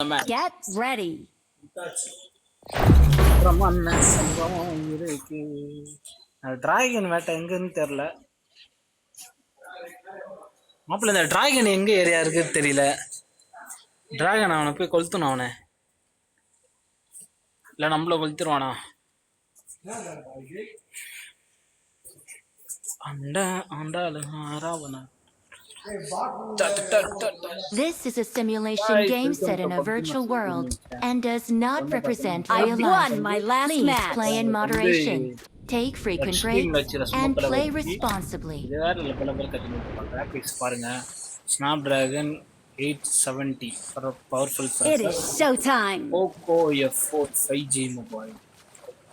நம்ம Get அப்புறமா என்ன சம்பவம் இருக்கு டிராகன் வேட்டை எங்கன்னு தெரியல. மாப்பிள்ள இந்த டிராகன் எங்க ஏரியா இருக்குன்னு தெரியல. டிராகன் அவனை போய் கொளுத்தணும் அவனை. இல்ல நம்மள கொளுத்துருவானா? அண்ட Andalu Ravana This is a simulation Hi, game welcome set to in a PUBG virtual Master world Gaming and does not represent I real won life. my last Please match. play in moderation, Hey. take frequent Extreme breaks, வச்சிர and smoke play level வச்சு. responsibly. இது வேற level level கற்றுக்கிட்டு graphics பாருங்க Snapdragon eight seventy powerful It is showtime. Poco F four five G mobile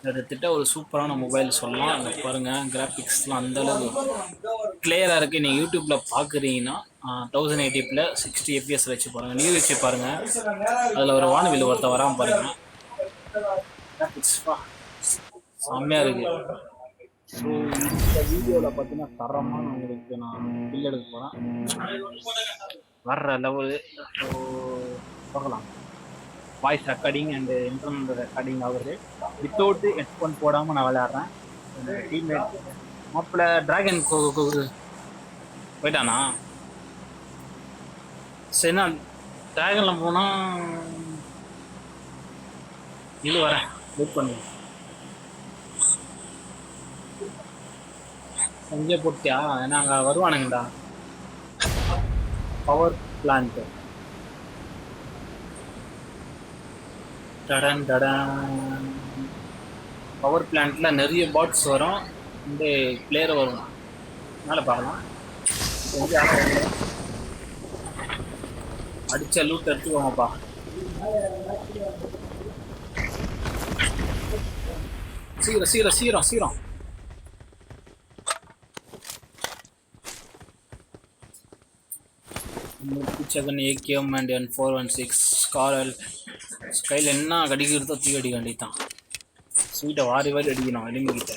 கிட்டத்தட்ட ஒரு சூப்பரான mobile சொல்லலாம். அங்கே பாருங்கள் கிராஃபிக்ஸ்லாம் அந்தளவு கிளியராக இருக்குது நீங்கள் யூடியூப்பில் பார்க்குறீங்கன்னா தௌசண்ட் எயிட்டிப்பில் சிக்ஸ்டி எஃபிஎஸ் வச்சு பாருங்கள் நியூ வச்சு பாருங்கள் அதில் ஒரு வானவில் ஒருத்த வராமல் பாருங்கள் கிராஃபிக்ஸ் செம்மையாக இருக்குது ஸோ இந்த வீடியோவில் பார்த்தீங்கன்னா தரமாக உங்களுக்கு நான் பில் எடுக்க போகிறேன் வர்ற லெவலு ஸோ பார்க்கலாம். Voice recording and internal recording ஆகுது. வித்தவுட் ஹெட்ஃபோன் போடாமல் நான் விளையாடுறேன். டீம்மேட் மாப்பிள்ள டிராகன் போயிட்டானா? சரி நான் டிராகனில் போனால் இது வரேன். வெயிட் பண்ணுவேன் சஞ்சய் போட்டியா? ஏன்னா அங்கே வருவானுங்கடா. பவர் பிளான்ட்டு டடன் டடன். பவர் பிளான்ட்ல நிறைய பாட்ஸ் வரும். இந்த பிளேயர் வரும். மேலே பார்க்கலாம். அடித்த அடிச்ச லூட் எடுத்துக்கோங்கப்பா. சீக்கிரம் சீக்கிரம் சீக்கிரம் சீக்கிரம். Second AKM and N four one six ஸ்காரல் கையில் என்ன கடிக்கிறதோ தூக்கி அடிக்க வேண்டியதான் ஸ்வீட்டை வாரி வாரி அடிக்கணும் எலுமிக்கிட்ட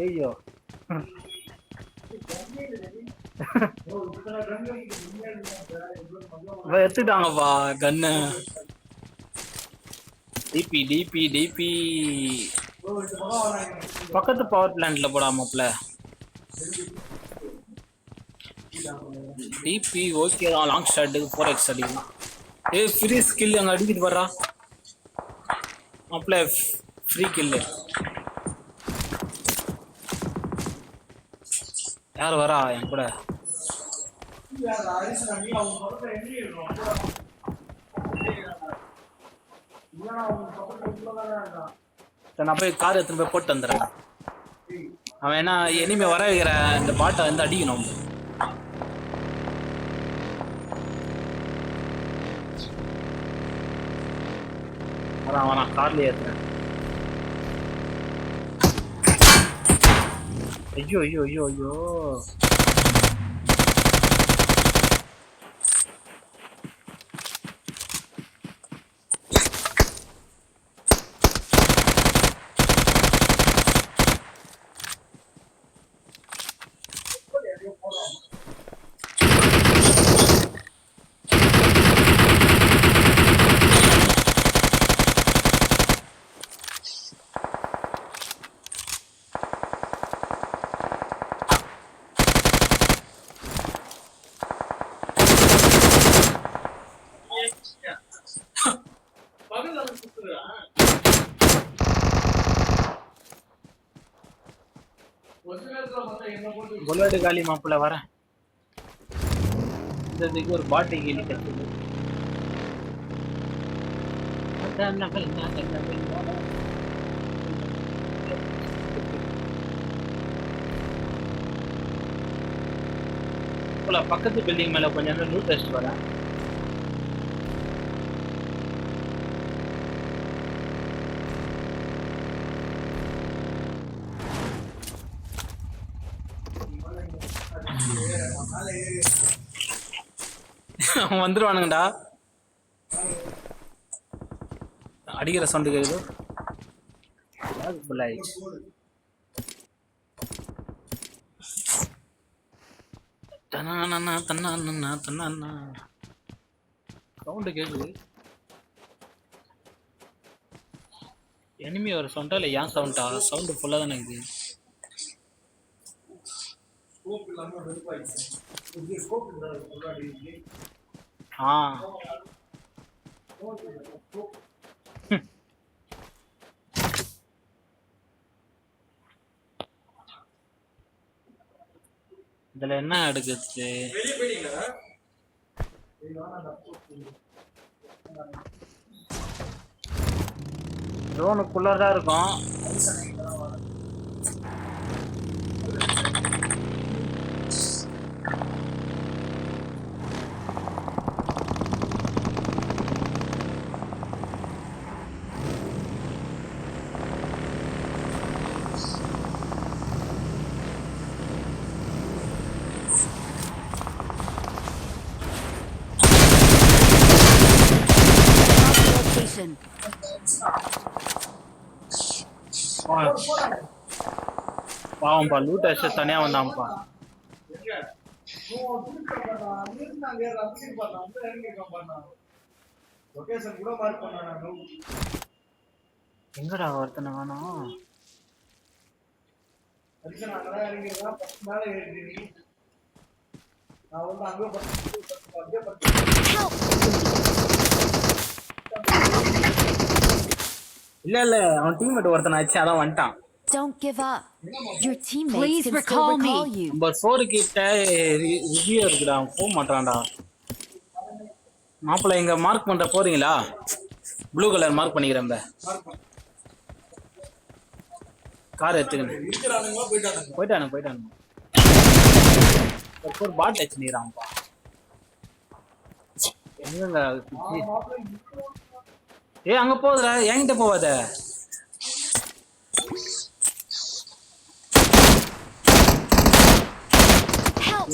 ஐயோ எடுத்துட்டாங்கப்பா கன்னு டிபி டிபி டிபி பக்கத்து பவர் பிளான்ட்ல போடாமப்ல டிபி ஓகே தான் லாங் ஷாட்டுக்கு ஃபோர் எக்ஸ் அடிக்கலாம் ஏ ஃப்ரீ ஸ்கில் அங்கே அடிக்கிட்டு வர்றா மாப்பிள்ள ஃப்ரீ கில்லு யார் வரா என் கூட? நான் போய் கார் எடுத்துன்னு போய் போட்டு வந்துடுறேன் அவன் என்ன இனிமே வர வைக்கிற இந்த பாட்டை வந்து அடிக்கணும். அதான் அவன் நான் கார்லயே ஏத்துறேன். ஐயோ ஐயோ ஐயோ ஐயோ. புல்லட் காலி மாப்பிள்ள வரேன். இந்த இதுக்கு ஒரு பாட்டி கிளி கத்துது பக்கத்து பில்டிங் மேல கொஞ்சம் நேரம் லூட் டெஸ்ட் வரேன். அவன் வந்துருவானுங்கடா. அடிக்கிற சவுண்டு கேக்குது. Full ஆயிடுச்சு தன்னானா தன்னானா தன்னானா. சவுண்டு கேக்குது. எனிமி ஒரு சவுண்டா இல்லை ஏன் சவுண்டா சவுண்டு ஃபுல்லாக தானே இருக்குது ஆ. இதுல என்ன எடுக்குது ட்ரோனுக்குள்ளதான் இருக்கும். அவன்பா லூட் அடிச்சு தனியா வந்தான்ப்பா. எங்கடா ஒருத்தனை வேணும் இல்ல இல்ல அவன் டீம் டீம்மேட் ஒருத்தன் ஆச்சு அதான் வந்துட்டான். Don't give up. Your teammates Please can recall still me. recall you. Number four கிட்ட ரிவ்யூ இருக்குடா அவன் போக மாட்டான்டா மாப்பிள்ள இங்க மார்க் பண்ற போறீங்களா ப்ளூ கலர் மார்க் பண்ணிக்கிறேன் கார் எடுத்துக்கணும் போயிட்டானு போயிட்டானு ஒரு பாட் டச் நீராம்பா எங்கங்க அது சுத்தி? ஏய் அங்க போகுதுடா என்கிட்ட போவாத Help!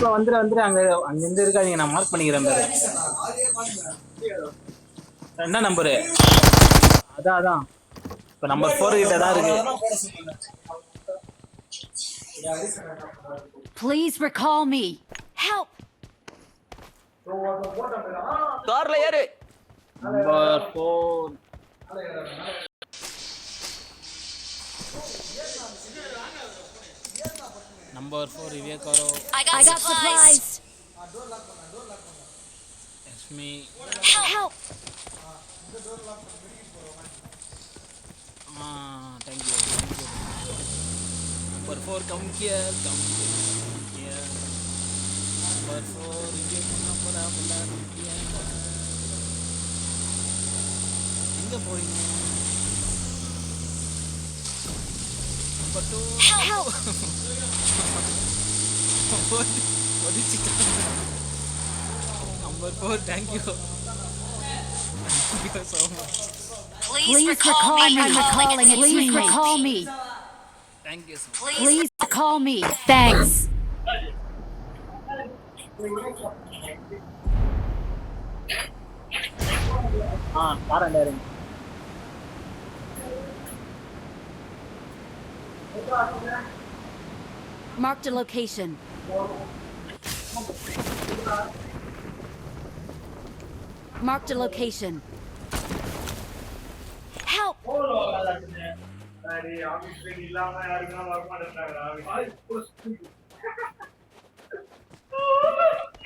இப்ப வந்துரு வந்துரு. அங்க அங்க இருந்து இருக்காதீங்க. நான் மார்க் பண்ணிக்கிறேன் பாரு. என்ன நம்பரு அதான் அதான். இப்ப நம்பர் ஃபோர் கிட்ட தான் இருக்கு. Please recall me. Help! கார்ல ஏறு. நம்பர் நம்பர் ஃபோர் இவே காரோ I got surprise Lakshmi help ah thank you number four come here come here number four இவே பண்ண போறா பண்ணா எங்கே போறீங்க? Help! what. Number four, thank you. thank you so much. Please, Please recall, recall me. me. I'm recalling. Please recall me. Thank you so much. Please recall me. Thanks. Ah, para, Larry. Marked a location. Marked a location. Help!